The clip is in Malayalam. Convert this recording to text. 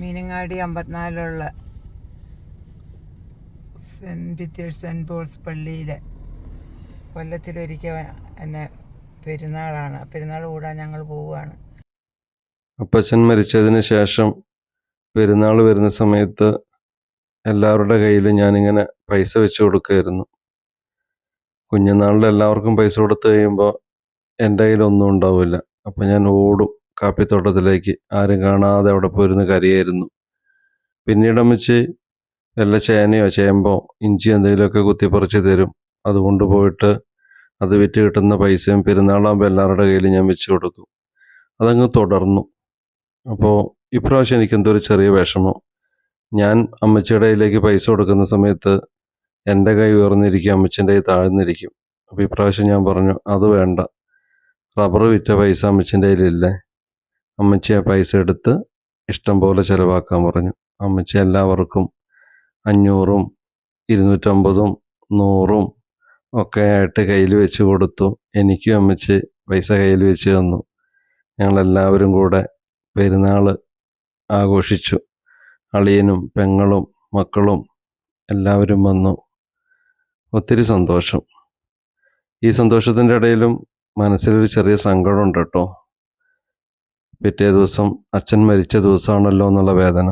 മീനങ്ങാടി അമ്പത്തിനാലിലുള്ള സെന്റ് പീറ്റേഴ്സ് സെന്റ് പോൾസ് പള്ളിയിലെ കൊല്ലത്തിലൊരിക്കൽ എന്നെ പെരുന്നാളാണ്. പെരുന്നാൾ കൂടാൻ ഞങ്ങൾ പോവുകയാണ്. അപ്പച്ചൻ മരിച്ചതിന് ശേഷം പെരുന്നാൾ വരുന്ന സമയത്ത് എല്ലാവരുടെ കയ്യിലും ഞാനിങ്ങനെ പൈസ വെച്ച് കൊടുക്കുമായിരുന്നു കുഞ്ഞുനാളിൽ എല്ലാവർക്കും പൈസ കൊടുത്തു കഴിയുമ്പോൾ എന്റെ കയ്യിലൊന്നും ഉണ്ടാവില്ല. അപ്പം ഞാൻ ഓടും. കാപ്പിത്തോട്ടത്തിലേക്ക് ആരും കാണാതെ അവിടെ പോയിരുന്ന് കരയായിരുന്നു. പിന്നീട് അമ്മച്ചി വല്ല ചേനയോ ചേമ്പോ ഇഞ്ചി എന്തെങ്കിലുമൊക്കെ കുത്തിപ്പറിച്ച് തരും. അതുകൊണ്ട് പോയിട്ട് അത് വിറ്റ് കിട്ടുന്ന പൈസയും പെരുന്നാളാകുമ്പോൾ എല്ലാവരുടെ കയ്യിൽ ഞാൻ വെച്ച് കൊടുക്കും. അതങ്ങ് തുടർന്നു. അപ്പോൾ ഇപ്രാവശ്യം എനിക്ക് എന്തോ ഒരു ചെറിയ വിഷമം. ഞാൻ അമ്മച്ചിയുടെ കയ്യിലേക്ക് പൈസ കൊടുക്കുന്ന സമയത്ത് എന്റെ കൈ ഉയർന്നിരിക്കും അമ്മച്ചിന്റെ കൈ താഴ്ന്നിരിക്കും. അപ്പോൾ ഇപ്രാവശ്യം ഞാൻ പറഞ്ഞു അത് വേണ്ട. റബ്ബർ വിറ്റ പൈസ അമ്മച്ചിന്റെ കയ്യിലില്ലേ? അമ്മച്ചി ആ പൈസ എടുത്ത് ഇഷ്ടം പോലെ ചിലവാക്കാൻ പറഞ്ഞു. അമ്മച്ചി എല്ലാവർക്കും അഞ്ഞൂറും ഇരുന്നൂറ്റമ്പതും നൂറും ഒക്കെ ആയിട്ട് കയ്യിൽ വെച്ച് കൊടുത്തു. എനിക്കും അമ്മച്ചി പൈസ കയ്യിൽ വെച്ച് തന്നു. ഞങ്ങളെല്ലാവരും കൂടെ പെരുന്നാൾ ആഘോഷിച്ചു. അളിയനും പെങ്ങളും മക്കളും എല്ലാവരും വന്നു. ഒത്തിരി സന്തോഷം. ഈ സന്തോഷത്തിന്റെ ഇടയിലും മനസ്സിലൊരു ചെറിയ സങ്കടമുണ്ട് കേട്ടോ. പിറ്റേ ദിവസം അച്ഛൻ മരിച്ച ദിവസമാണല്ലോ എന്നുള്ള വേദന.